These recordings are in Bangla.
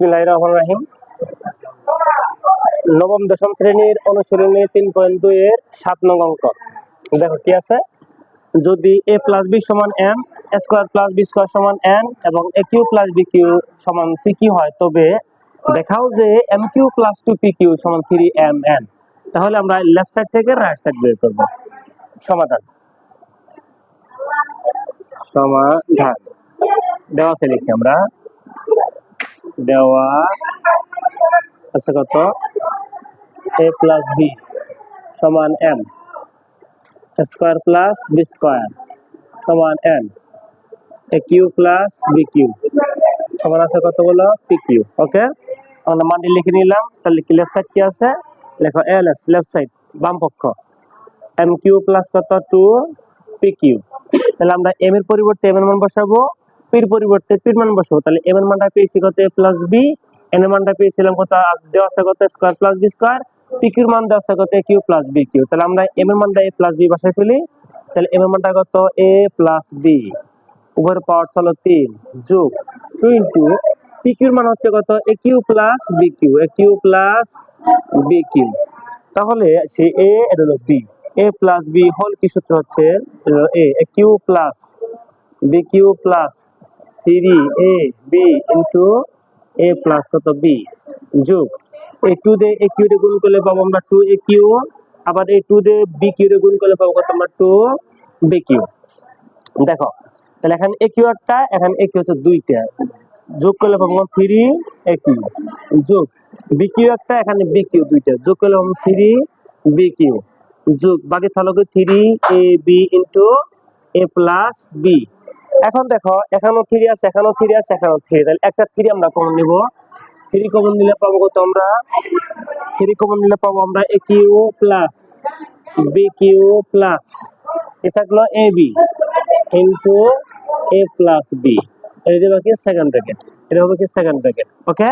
বিসমিল্লাহ রহমান রাহিম নবম, দশম শ্রেণির অনুশীলনী তিন পয়েন্ট দুই এর সাত নং অঙ্ক। দেখো কি আছে? যদি এ প্লাস বি সমান স্কোয়ার প্লাস বি স্কোয়ার সমান এন এবং A cube plus B cube সমান পি কিউ হয়, তবে দেখাও যে M cube plus two P cube সমান থ্রি এম এন তাহলে আমরা লেফট সাইড থেকে রাইট সাইড বের করব। সমাধান। সমাধান। দেওয়া আছে লিখি আমরা। দেওয়া। আছে কত? এ প্লাস বি সমান M square plus B square সমান N A cube plus B cube সমান আছে কত বলো পি কিউ ওকে আমরা মানটি লিখে নিলাম, তাহলে কি লেফট সাইড কি আছে? লেখো এল এস লেফট সাইড বাম পক্ষ। এম কিউ প্লাস কত? টু পি কিউ তাহলে আমরা এম এর পরিবর্তে এম এর মান বসাবো। পির পরিবর্তে পির মান বসাবো। তাহলে এম এর মানটা পেয়েছি কত? এ প্লাস বি এন এর মানটা পেয়েছিলাম কত? দেওয়া আছে কত? Square plus B square P কিউর মান দেওয়া আছে কত? A cube plus B cube তাহলে আমরা এম এর মানটা এ প্লাস বি বসাই ফেলি। তাহলে এম এর মানটা কত? এ প্লাস বি উভয়ের পাওয়ার হলো তিন যোগ টু ইন্টু পি কিউর মান হচ্ছে কত? A cube plus B cube A cube plus B cube তাহলে সে এ এটা হলো B A plus B whole কি সূত্র হচ্ছে? A cube plus B cube plus three A B into A plus কত বি যোগ এই টু দিয়ে এ কিউ গুণ করলে পাবো আমরা টু কিউ আবার এই টু দিয়ে বি কিউ গুণ করলে পাবো কত আমরা টু কিউ দেখো তাহলে এখানে এ কিউ একটা এখানে এ কিউ হচ্ছে দুইটা যোগ করলে পাবো থ্রি কিউ যোগ কিউ একটা এখানে বি কিউ দুইটা যোগ করলে থ্রি বি কিউ যোগ বাকি থাকল three A B into A plus B এখন দেখো, এখানেও থ্রি আছে, এখানেও থ্রি আছে, এখানেও থ্রি তাহলে একটা থ্রি আমরা কমন নিব। থ্রি কমন নিলে পাবো কত আমরা? থ্রি কমন নিলে পাবো আমরা A cube plus B cube plus A থাকল A B into A plus B এটা হবে কি সেকেন্ড ব্র্যাকেট এটা হবে কি সেকেন্ড ব্র্যাকেট ওকে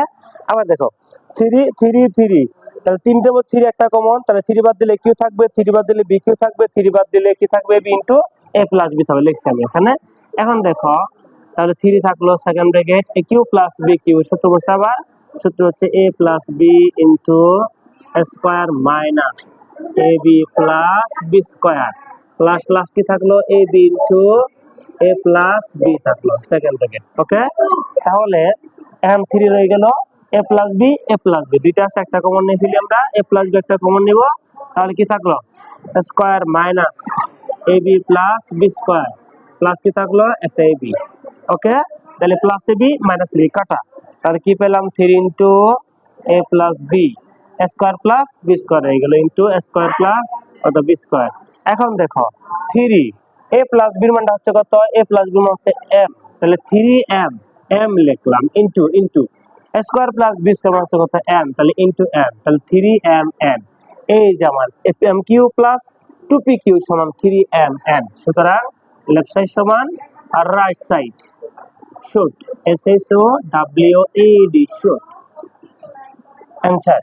আবার দেখো থ্রি থ্রি থ্রি তাহলে তিনটে মধ্যে থ্রি একটা কমন তাহলে থ্রি বাদ দিলে কিউ থাকবে থ্রি বাদ দিলে বি কিউ থাকবে থ্রি বাদ দিলে কি থাকবে? B into A plus B থাকবে, লিখছি আমি এখানে। এখন দেখো, তাহলে থ্রি থাকল second bracket A cube plus B cube সূত্র বলছে আবার, সূত্র হচ্ছে A plus B into square minus A B plus B square plus plus কি থাকল? A B into A plus B থাকল সেকেন্ড ব্র্যাকেট ওকে তাহলে এখন থ্রি রয়ে গেল A plus B A plus B দুইটা আছে, একটা কমন নিয়ে ফেলি আমরা এ প্লাস বি একটা কমন নিব, তাহলে কি থাকল? Square minus A B plus B square plus কি থাকল? একটা এ বি ওকে তাহলে plus A B minus B কাটা। তাহলে কি পেলাম? Three into A plus B square plus B square হয়ে গেল ইন্টু স্কোয়ার প্লাস কত বি স্কোয়ার এখন দেখো থ্রি এ প্লাস বির মানটা হচ্ছে কত? এ প্লাস বির মান হচ্ছে এম তাহলে থ্রি এম এম লিখলাম into into square plus B square হচ্ছে কত? এম তাহলে ইন্টু এম তাহলে থ্রি এম এন এই যে আমার M cube plus two P cube সমান থ্রি এম এন সুতরাং লেফট সাইড সমান আর right side shoot S S O W A D shoot answer